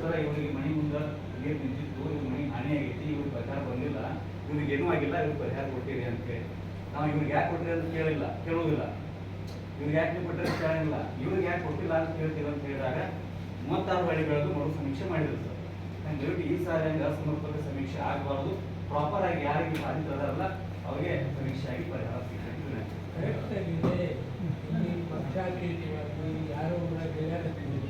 Sir ಇವರಿಗೆ ಮನೆ ಮುಂದೆ ನೀರು ನಿಂತಿತ್ತು ಇವ್ರ ಮನೆ ಹಾನಿ ಆಗೈತಿ ಇವ್ರಿಗೆ ಪರಿಹಾರ ಬಂದಿಲ್ಲ ಇವ್ರಿಗೆ ಏನೂ ಆಗಿಲ್ಲ ಇವ್ರಿಗೆ ಪರಿಹಾರ ಕೊಟ್ಟಿರಿ ಅಂತ ಹೇಳಿ. ನಾವು ಇವ್ರಿಗೆ ಯಾಕೆ ಕೊಟ್ಟಿರಿ ಅಂತ ಕೇಳಿಲ್ಲ, ಕೇಳೋದಿಲ್ಲ. ಇವ್ರಿಗೆ ಯಾಕೆ ನೀವು ಕೊಟ್ಟರೆ ಕೇಳಿಲ್ಲ ಇವ್ರಿಗೆ ಯಾಕೆ ಕೊಟ್ಟಿಲ್ಲ ಅಂತ ಕೇಳ್ತೀವಿ ಅಂತ ಹೇಳಿದಾಗ ಮೂವತ್ತಾರು ಹಳ್ಳಿಗಳದ್ದು ಮರು ಸಮೀಕ್ಷೆ ಮಾಡಿದ್ರು ಸರ್. ದಯವಿಟ್ಟು ಈ ಸಾರಿ ಹಂಗೆ ಅಸಮರ್ಪಕ ಸಮೀಕ್ಷೆ ಆಗಬಾರ್ದು. ಪ್ರಾಪರ್ ಆಗಿ ಯಾರಿಗೆ ಬಾಧಿತರಲ್ಲ ಅವ್ರಿಗೆ ಸಮೀಕ್ಷೆ ಆಗಿ ಪರಿಹಾರ ಸಿಗ್ತದೆ ವಿನಂತಿ. ಕರೆಕ್ಟ್ ಆಗಿದೆ. ಈ ಪಕ್ಷಾತೀತವಾಗಿ ಯಾರು ಕೂಡ ಗೆಲ್ಲಕತ್ತಿದ್ರು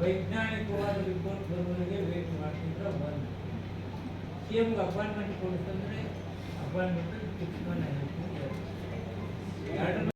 ವೈಜ್ಞಾನಿಕವಾದ ರಿಪೋರ್ಟ್ ಬರುವವರೆಗೆ ವೇಟ್ ಮಾಡ್ತಿದ್ರೆ ಒಂದು ಸಿ ಎಮ್ಗೆ ಅಪಾಯಿಂಟ್ಮೆಂಟ್ ಕೊಡಿಸ್ತಂದ್ರೆ ಅಪಾಯಿಂಟ್ಮೆಂಟ್ ಫಿಕ್ಸ್ ಮಾಡಿ ಎರಡು